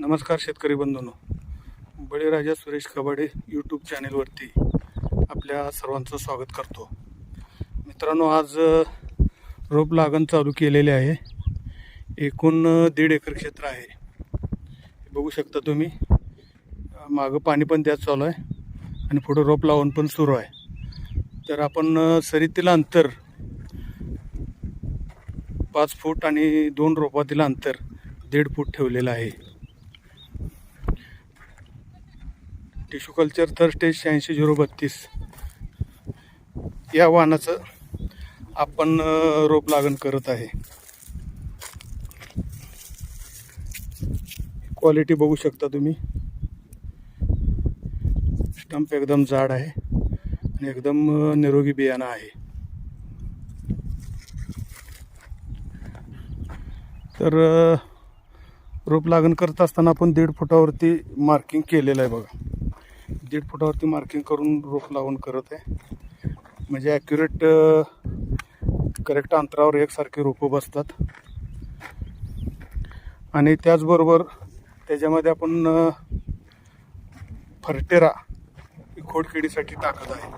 नमस्कार शेतकरी बंधूंनो. बळीराजा सुरेश कबाडे यूट्यूब चॅनेलवरती आपल्या सर्वांचं स्वागत करतो. मित्रांनो आज रोप लागण चालू केलेले आहे. एकूण दीड एकर क्षेत्र आहे. हे बघू शकता तुम्ही मागं पाणी पण त्यात चालू आहे आणि पुढं रोप लावून पण सुरू आहे. तर आपण सरीतील अंतर पाच फूट आणि दोन रोपातील अंतर दीड फूट ठेवलेलं आहे. टिश्यू कल्चर थर्ड स्टेज शहाऐंशी झिरो बत्तीस. या वाहनाचं आपण रोप लागण करत आहे. क्वालिटी बघू शकता तुम्ही. स्टंप एकदम जाड आहे आणि एकदम निरोगी बियाणं आहे. तर रोप लागण करत असताना आपण दीड फुटावरती मार्किंग केलेलं आहे बघा. दीड फुटावरती मार्किंग करून रोप लावून करत आहे. म्हणजे ॲक्युरेट करेक्ट अंतरावर एकसारखे रोपं बसतात. आणि त्याचबरोबर त्याच्यामध्ये आपण फरटेरा ही खोडकिडीसाठी टाकत आहे.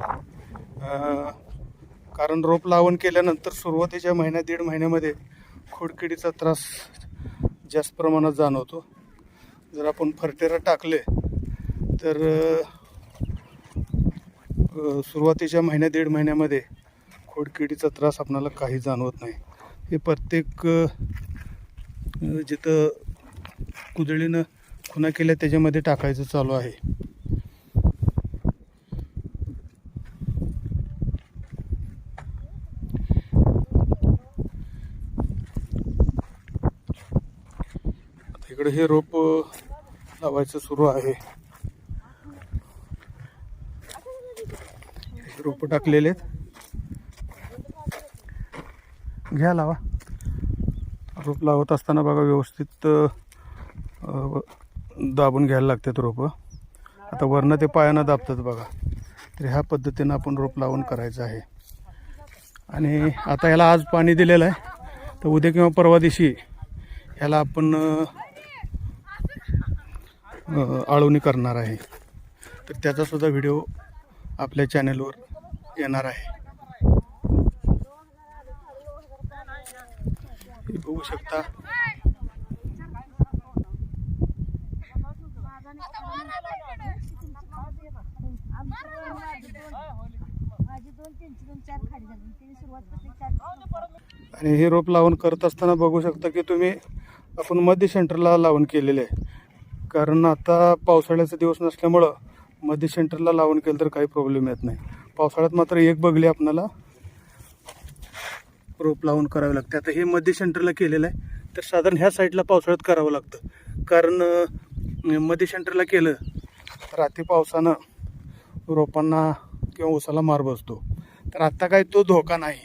कारण रोप लावण केल्यानंतर सुरुवातीच्या महिन्या दीड महिन्यामध्ये खोडकिडीचा त्रास जास्त प्रमाणात जाणवतो. जर आपण फरटेरा टाकले तर सुरुवातीच्या महिन्या दीड महिन्यामध्ये खोडकिडीचा त्रास आपणाला काही जाणवत नाही. हे प्रत्येक जिथं कुदळीनं खुणा केल्या त्याच्यामध्ये टाकायचं चालू आहे. इकडे हे रोप लावायचं सुरू आहे. रोप टाकलेले आहेत. घ्या लावा. रोप लावत असताना बघा व्यवस्थित दाबून घ्यायला लागतात रोपं. आता वरनं ते पायानं दाबतात बघा. तर ह्या पद्धतीनं आपण रोप लावून करायचं आहे. आणि आता ह्याला आज पाणी दिलेलं आहे. तर उद्या किंवा परवा दिवशी ह्याला आपण आळवणी करणार आहे. तर त्याचासुद्धा व्हिडिओ आपल्या चॅनलवर येणार आहे. बघू शकता. आणि हे रोप लावून करत असताना बघू शकता की तुम्ही आपण मध्य सेंटरला लावून केलेले आहे. कारण आता पावसाळ्याचा दिवस नसल्यामुळं मध्य सेंटरला लावून केलं तर काही प्रॉब्लेम येत नाही. पावसाळ्यात मात्र एक बगली आपणाला रोप लावून करावे लागते. आता हे मध्य सेंटरला केलेलं आहे. तर साधारण ह्या साईडला पावसाळ्यात करावं लागतं. कारण मध्य सेंटरला केलं रात्री पावसानं रोपांना किंवा ऊसाला मार बसतो. तर आत्ता काय तो धोका नाही.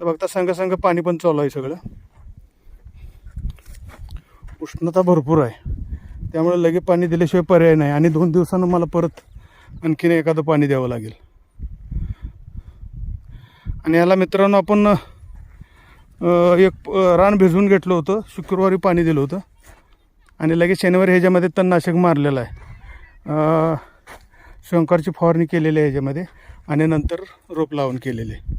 तर बघता संघ संघ पाणी पण चालू आहे सगळं. उष्णता भरपूर आहे. त्यामुळे लगे पाणी दिल्याशिवाय पर्याय नाही. आणि दोन दिवसानं मला परत आणखीन एखादं पाणी द्यावं लागेल. आणि याला मित्रांनो आपण एक रान भिजवून घेतलं होतं. शुक्रवारी पाणी दिलं होतं. आणि लगेच शनिवारी ह्याच्यामध्ये तणनाशक मारलेलं आहे. शंकरची फवारणी केलेली आहे ह्याच्यामध्ये. आणि नंतर रोप लावून केलेले आहे.